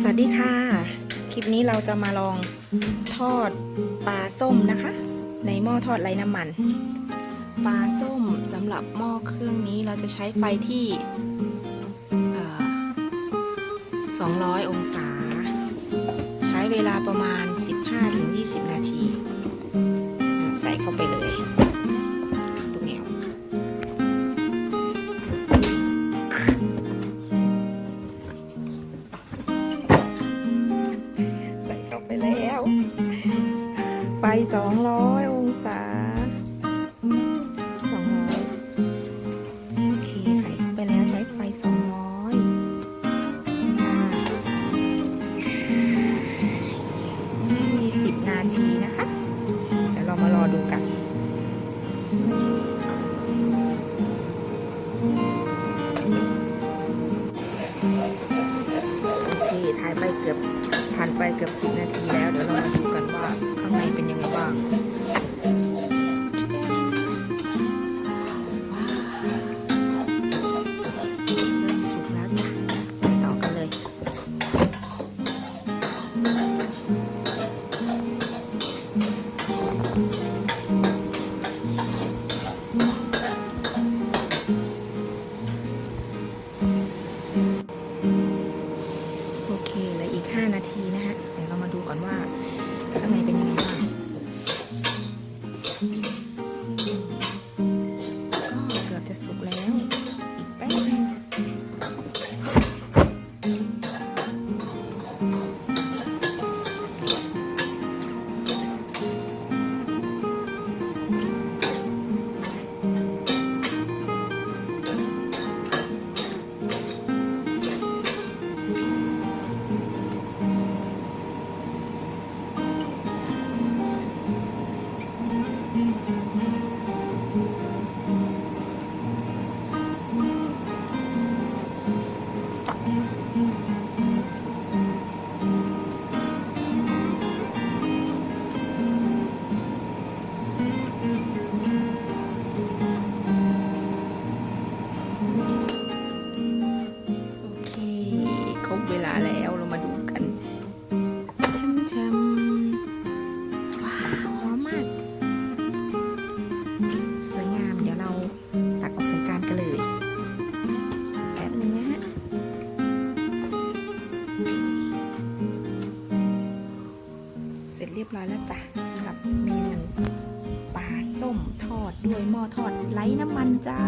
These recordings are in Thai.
สวัสดีค่ะ คลิปนี้เราจะมาลองทอดปลาส้มนะคะ ในหม้อทอดไร้น้ำมัน ปลาส้มสำหรับหม้อเครื่องนี้เราจะใช้ไฟที่ 200 องศา ใช้เวลาประมาณ 15-20 นาที ใส่เข้าไปเลย ไฟ200องศา200โอเคใส่เข้าไปแล้วใช้ไฟ200อ่า20นาทีนะคะ เดี๋ยวเรามารอดูกันโอเคถ่ายไปเกือบผ่านไปเกือบสิบนาทีแล้วเดี๋ยวเรา โอเคเหลืออีก 5 นาทีนะฮะเดี๋ยวเรามาดูก่อนว่าข้างใน ลาแล้วเรามาดูกันช้ำช้ำว้าวหอมมาก สวยงามเดี๋ยวเราตักออกใส่จานกันเลยแป๊บนึงนะฮะเสร็จเรียบร้อยแล้วจ้ะสำหรับเมนูปลาส้มทอดด้วยหม้อทอดไร้น้ำมันจ้า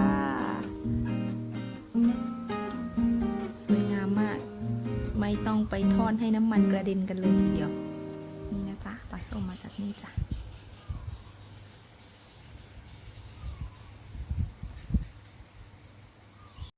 ไม่ต้องไปทอดให้น้ำมันกระเด็นกันเลยทีเดียว นี่นะจ๊ะปลาส้มมาจากนี่จ้ะ